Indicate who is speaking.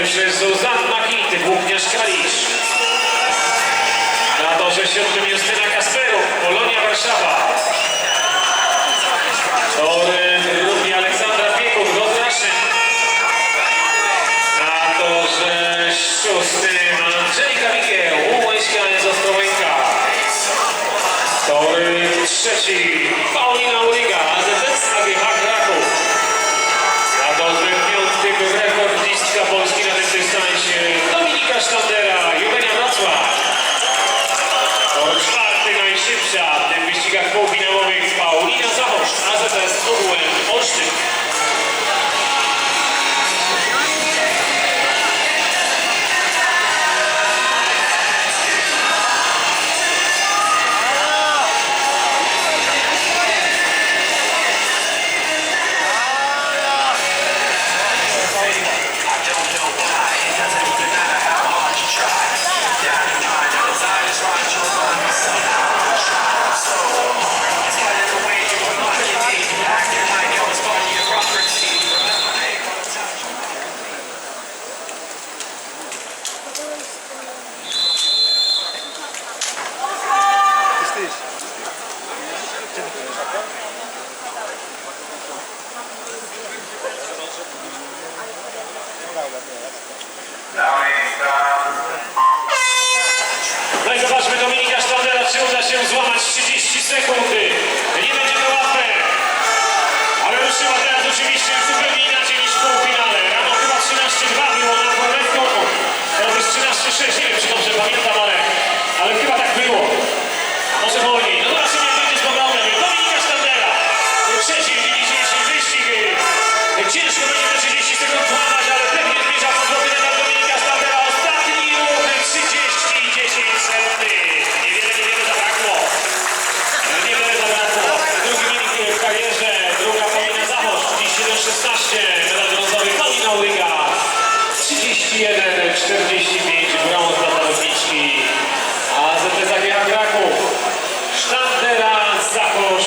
Speaker 1: myślę Zuzanna Hit, Włókniarz Kalisz. Na torze siódmym Justyna Kasperów, Polonia Warszawa. Tor drugi Aleksandra Pieków, Godraszyn. Na torze szóstym Angelika Mikiel, Łumańska z Ostrołęka. Tor trzeci